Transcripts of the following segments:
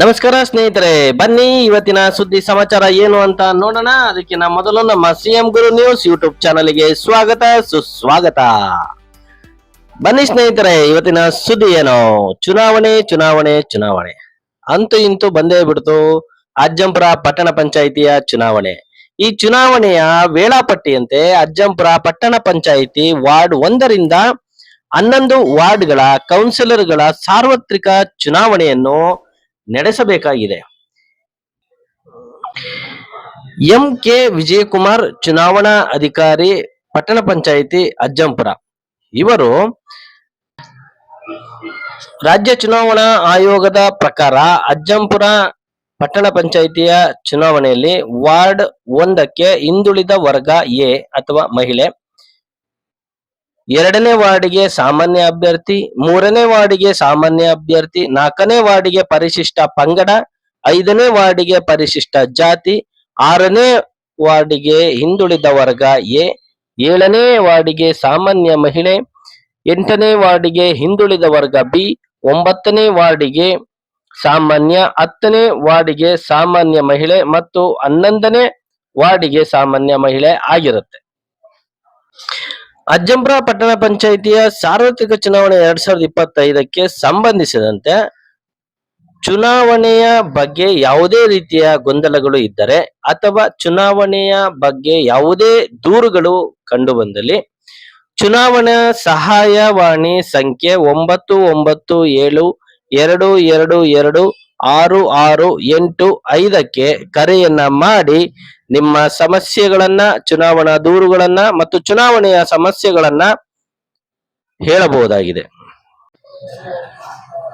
ನಮಸ್ಕಾರ ಸ್ನೇಹಿತರೆ, ಬನ್ನಿ ಇವತ್ತಿನ ಸುದ್ದಿ ಸಮಾಚಾರ ಏನು ಅಂತ ನೋಡೋಣ. ಅದಕ್ಕಿಂತ ಮೊದಲು ನಮ್ಮ ಸಿಎಂ ಗುರು ನ್ಯೂಸ್ ಯೂಟ್ಯೂಬ್ ಚಾನಲ್ಗೆ ಸ್ವಾಗತ, ಸುಸ್ವಾಗತ. ಬನ್ನಿ ಸ್ನೇಹಿತರೆ, ಇವತ್ತಿನ ಸುದ್ದಿ ಏನು? ಚುನಾವಣೆ ಚುನಾವಣೆ ಚುನಾವಣೆ. ಅಂತೂ ಇಂತೂ ಬಂದೇ ಬಿಡ್ತು. ಅಜ್ಜಂಪುರ ಪಟ್ಟಣ ಪಂಚಾಯಿತಿಯ ಚುನಾವಣೆ. ಈ ಚುನಾವಣೆಯ ವೇಳಾಪಟ್ಟಿಯಂತೆ ಅಜ್ಜಂಪುರ ಪಟ್ಟಣ ಪಂಚಾಯಿತಿ ವಾರ್ಡ್ ಒಂದರಿಂದ ಹನ್ನೊಂದು ವಾರ್ಡ್ಗಳ ಕೌನ್ಸಿಲರ್ಗಳ ಸಾರ್ವತ್ರಿಕ ಚುನಾವಣೆಯನ್ನು ನಡೆಸಬೇಕಾಗಿದೆ. ಎಂ ಕೆ ವಿಜಯಕುಮಾರ್ ಚುನಾವಣಾ ಅಧಿಕಾರಿ, ಪಟ್ಟಣ ಪಂಚಾಯಿತಿ ಅಜ್ಜಂಪುರ. ಇವರು ರಾಜ್ಯ ಚುನಾವಣಾ ಆಯೋಗದ ಪ್ರಕಾರ ಅಜ್ಜಂಪುರ ಪಟ್ಟಣ ಪಂಚಾಯಿತಿಯ ಚುನಾವಣೆಯಲ್ಲಿ ವಾರ್ಡ್ ಒಂದಕ್ಕೆ ಹಿಂದುಳಿದ ವರ್ಗ ಎ ಅಥವಾ ಮಹಿಳೆ ಎರಡನೇ ವಾರ್ಡಿಗೆ ಸಾಮಾನ್ಯ ಅಭ್ಯರ್ಥಿ, ಮೂರನೇ ವಾರ್ಡಿಗೆ ಸಾಮಾನ್ಯ ಅಭ್ಯರ್ಥಿ, ನಾಲ್ಕನೇ ವಾರ್ಡಿಗೆ ಪರಿಶಿಷ್ಟ ಪಂಗಡ, ಐದನೇ ವಾರ್ಡಿಗೆ ಪರಿಶಿಷ್ಟ ಜಾತಿ, ಆರನೇ ವಾರ್ಡಿಗೆ ಹಿಂದುಳಿದ ವರ್ಗ ಎ, ಏಳನೇ ವಾರ್ಡಿಗೆ ಸಾಮಾನ್ಯ ಮಹಿಳೆ, ಎಂಟನೇ ವಾರ್ಡಿಗೆ ಹಿಂದುಳಿದ ವರ್ಗ ಬಿ, ಒಂಬತ್ತನೇ ವಾರ್ಡಿಗೆ ಸಾಮಾನ್ಯ, ಹತ್ತನೇ ವಾರ್ಡಿಗೆ ಸಾಮಾನ್ಯ ಮಹಿಳೆ ಮತ್ತು ಹನ್ನೊಂದನೇ ವಾರ್ಡಿಗೆ ಸಾಮಾನ್ಯ ಮಹಿಳೆ ಆಗಿರುತ್ತೆ. ಅಜ್ಜಂಪುರ ಪಟ್ಟಣ ಪಂಚಾಯಿತಿಯ ಸಾರ್ವತ್ರಿಕ ಚುನಾವಣೆ ಎರಡ್ ಸಾವಿರದ ಇಪ್ಪತ್ತೈದಕ್ಕೆ ಸಂಬಂಧಿಸಿದಂತೆ ಚುನಾವಣೆಯ ಬಗ್ಗೆ ಯಾವುದೇ ರೀತಿಯ ಗೊಂದಲಗಳು ಇದ್ದರೆ ಅಥವಾ ಚುನಾವಣೆಯ ಬಗ್ಗೆ ಯಾವುದೇ ದೂರುಗಳು ಕಂಡುಬಂದಲ್ಲಿ ಚುನಾವಣಾ ಸಹಾಯವಾಣಿ ಸಂಖ್ಯೆ ಒಂಬತ್ತು ಒಂಬತ್ತು ಏಳು ಎರಡು ಎರಡು ಎರಡು ಆರು ಆರು ಎಂಟು ಐದಕ್ಕೆ ಕರೆಯನ್ನ ಮಾಡಿ ನಿಮ್ಮ ಸಮಸ್ಯೆಗಳನ್ನ, ಚುನಾವಣಾ ದೂರುಗಳನ್ನ ಮತ್ತು ಚುನಾವಣೆಯ ಸಮಸ್ಯೆಗಳನ್ನ ಹೇಳಬಹುದಾಗಿದೆ.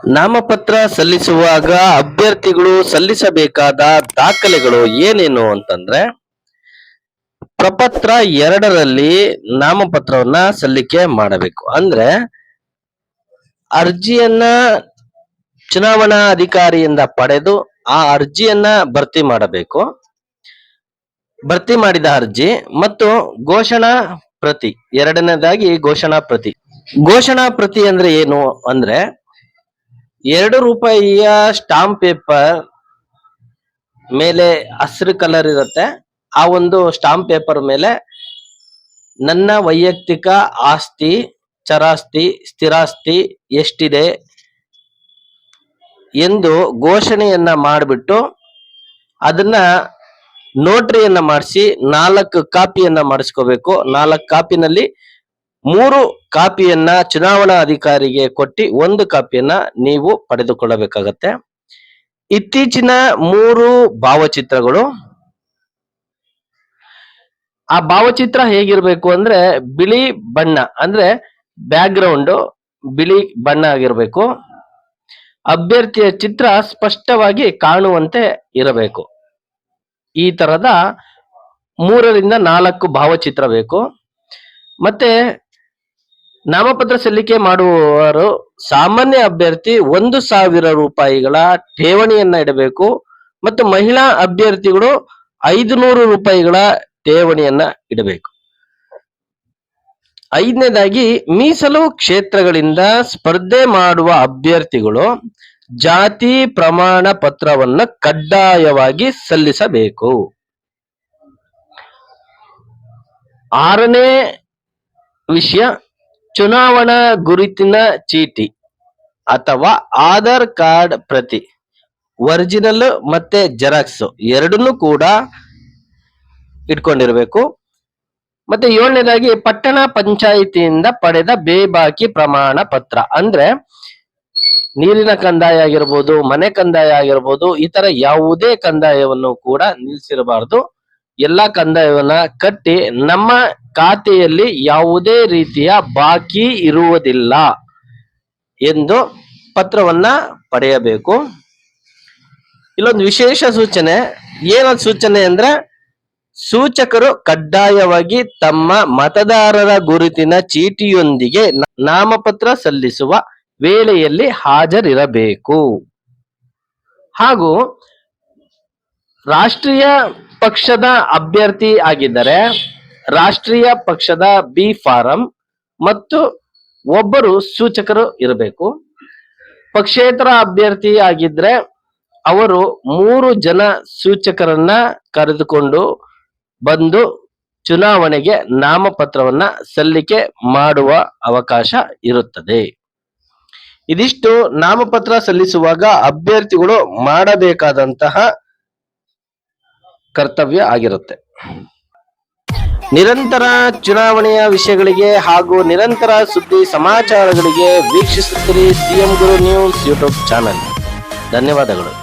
ನಾಮಪತ್ರ ಸಲ್ಲಿಸುವಾಗ ಅಭ್ಯರ್ಥಿಗಳು ಸಲ್ಲಿಸಬೇಕಾದ ದಾಖಲೆಗಳು ಏನೇನು ಅಂತಂದ್ರೆ, ಪ್ರಪತ್ರ ಎರಡರಲ್ಲಿ ನಾಮಪತ್ರವನ್ನ ಸಲ್ಲಿಕೆ ಮಾಡಬೇಕು. ಅಂದ್ರೆ ಅರ್ಜಿಯನ್ನ ಚುನಾವಣಾ ಅಧಿಕಾರಿಯಿಂದ ಪಡೆದು ಆ ಅರ್ಜಿಯನ್ನ ಭರ್ತಿ ಮಾಡಬೇಕು. ಭರ್ತಿ ಮಾಡಿದ ಅರ್ಜಿ ಮತ್ತು ಘೋಷಣಾ ಪ್ರತಿ, ಎರಡನೇದಾಗಿ ಘೋಷಣಾ ಪ್ರತಿ. ಘೋಷಣಾ ಪ್ರತಿ ಅಂದ್ರೆ ಏನು ಅಂದ್ರೆ ಎರಡು ರೂಪಾಯಿಯ ಸ್ಟಾಂಪ್ ಪೇಪರ್ ಮೇಲೆ ಹಸಿರು ಕಲರ್ ಇರುತ್ತೆ. ಆ ಒಂದು ಸ್ಟಾಂಪ್ ಪೇಪರ್ ಮೇಲೆ ನನ್ನ ವೈಯಕ್ತಿಕ ಆಸ್ತಿ, ಚರಾಸ್ತಿ, ಸ್ಥಿರಾಸ್ತಿ ಎಷ್ಟಿದೆ ಎಂದು ಘೋಷಣೆಯನ್ನ ಮಾಡಿಬಿಟ್ಟು ಅದನ್ನ ನೋಟ್ರಿಯನ್ನ ಮಾಡಿಸಿ ನಾಲ್ಕು ಕಾಪಿಯನ್ನ ಮಾಡಿಸ್ಕೋಬೇಕು. ನಾಲ್ಕು ಕಾಪಿನಲ್ಲಿ ಮೂರು ಕಾಪಿಯನ್ನ ಚುನಾವಣಾ ಅಧಿಕಾರಿಗೆ ಕೊಟ್ಟಿ ಒಂದು ಕಾಪಿಯನ್ನ ನೀವು ಪಡೆದುಕೊಳ್ಳಬೇಕಾಗತ್ತೆ. ಇತ್ತೀಚಿನ ಮೂರು ಭಾವಚಿತ್ರಗಳು. ಆ ಭಾವಚಿತ್ರ ಹೇಗಿರ್ಬೇಕು ಅಂದ್ರೆ ಬಿಳಿ ಬಣ್ಣ ಅಂದ್ರೆ ಬ್ಯಾಕ್ಗ್ರೌಂಡ್ ಬಿಳಿ ಬಣ್ಣ ಆಗಿರ್ಬೇಕು. ಅಭ್ಯರ್ಥಿಯ ಚಿತ್ರ ಸ್ಪಷ್ಟವಾಗಿ ಕಾಣುವಂತೆ ಇರಬೇಕು. ಈ ತರದ ಮೂರರಿಂದ ನಾಲ್ಕು ಭಾವಚಿತ್ರ ಬೇಕು. ಮತ್ತೆ ನಾಮಪತ್ರ ಸಲ್ಲಿಕೆ ಮಾಡುವವರು ಸಾಮಾನ್ಯ ಅಭ್ಯರ್ಥಿ ಒಂದು ಸಾವಿರ ರೂಪಾಯಿಗಳ ಠೇವಣಿಯನ್ನ ಇಡಬೇಕು. ಮತ್ತು ಮಹಿಳಾ ಅಭ್ಯರ್ಥಿಗಳು ಐದು ನೂರು ರೂಪಾಯಿಗಳ ಠೇವಣಿಯನ್ನ ಇಡಬೇಕು. ಐದನೇದಾಗಿ, ಮೀಸಲು ಕ್ಷೇತ್ರಗಳಿಂದ ಸ್ಪರ್ಧೆ ಮಾಡುವ ಅಭ್ಯರ್ಥಿಗಳು ಜಾತಿ ಪ್ರಮಾಣ ಪತ್ರವನ್ನು ಕಡ್ಡಾಯವಾಗಿ ಸಲ್ಲಿಸಬೇಕು. ಆರನೇ ವಿಷಯ, ಚುನಾವಣಾ ಗುರುತಿನ ಚೀಟಿ ಅಥವಾ ಆಧಾರ್ ಕಾರ್ಡ್ ಪ್ರತಿ, ಒರಿಜಿನಲ್ ಮತ್ತೆ ಜೆರಾಕ್ಸ್ ಎರಡನ್ನೂ ಕೂಡ ಇಟ್ಕೊಂಡಿರ್ಬೇಕು. ಮತ್ತೆ ಏಳನೇದಾಗಿ ಪಟ್ಟಣ ಪಂಚಾಯಿತಿಯಿಂದ ಪಡೆದ ಬೇಬಾಕಿ ಪ್ರಮಾಣ ಪತ್ರ. ಅಂದ್ರೆ ನೀರಿನ ಕಂದಾಯ ಆಗಿರ್ಬೋದು, ಮನೆ ಕಂದಾಯ ಆಗಿರ್ಬೋದು, ಈ ತರ ಯಾವುದೇ ಕಂದಾಯವನ್ನು ಕೂಡ ನಿಲ್ಲಿಸಿರಬಾರ್ದು ಎಲ್ಲಾ ಕಂದಾಯವನ್ನ ಕಟ್ಟಿ ನಮ್ಮ ಖಾತೆಯಲ್ಲಿ ಯಾವುದೇ ರೀತಿಯ ಬಾಕಿ ಇರುವುದಿಲ್ಲ ಎಂದು ಪತ್ರವನ್ನ ಪಡೆಯಬೇಕು. ಇಲ್ಲೊಂದು ವಿಶೇಷ ಸೂಚನೆ ಏನ ಸೂಚನೆ ಅಂದ್ರೆ ಸೂಚಕರು ಕಡ್ಡಾಯವಾಗಿ ತಮ್ಮ ಮತದಾರರ ಗುರುತಿನ ಚೀಟಿಯೊಂದಿಗೆ ನಾಮಪತ್ರ ಸಲ್ಲಿಸುವ ವೇಳೆಯಲ್ಲಿ ಹಾಜರಿರಬೇಕು. ಹಾಗೂ ರಾಷ್ಟ್ರೀಯ ಪಕ್ಷದ ಅಭ್ಯರ್ಥಿ ಆಗಿದ್ದರೆ ರಾಷ್ಟ್ರೀಯ ಪಕ್ಷದ ಬಿ ಫಾರಂ ಮತ್ತು ಒಬ್ಬರು ಸೂಚಕರು ಇರಬೇಕು. ಪಕ್ಷೇತರ ಅಭ್ಯರ್ಥಿ ಆಗಿದ್ರೆ ಅವರು ಮೂರು ಜನ ಸೂಚಕರನ್ನ ಕರೆದುಕೊಂಡು ಬಂದು ಚುನಾವಣೆಗೆ ನಾಮಪತ್ರವನ್ನ ಸಲ್ಲಿಕೆ ಮಾಡುವ ಅವಕಾಶ ಇರುತ್ತದೆ. ಇದಿಷ್ಟು ನಾಮಪತ್ರ ಸಲ್ಲಿಸುವಾಗ ಅಭ್ಯರ್ಥಿಗಳು ಮಾಡಬೇಕಾದಂತಹ ಕರ್ತವ್ಯ ಆಗಿರುತ್ತೆ. ನಿರಂತರ ಚುನಾವಣೆಯ ವಿಷಯಗಳಿಗೆ ಹಾಗೂ ನಿರಂತರ ಸುದ್ದಿ ಸಮಾಚಾರಗಳಿಗೆ ವೀಕ್ಷಿಸುತ್ತಿರಿ CM Guru news YouTube channel. ಧನ್ಯವಾದಗಳು.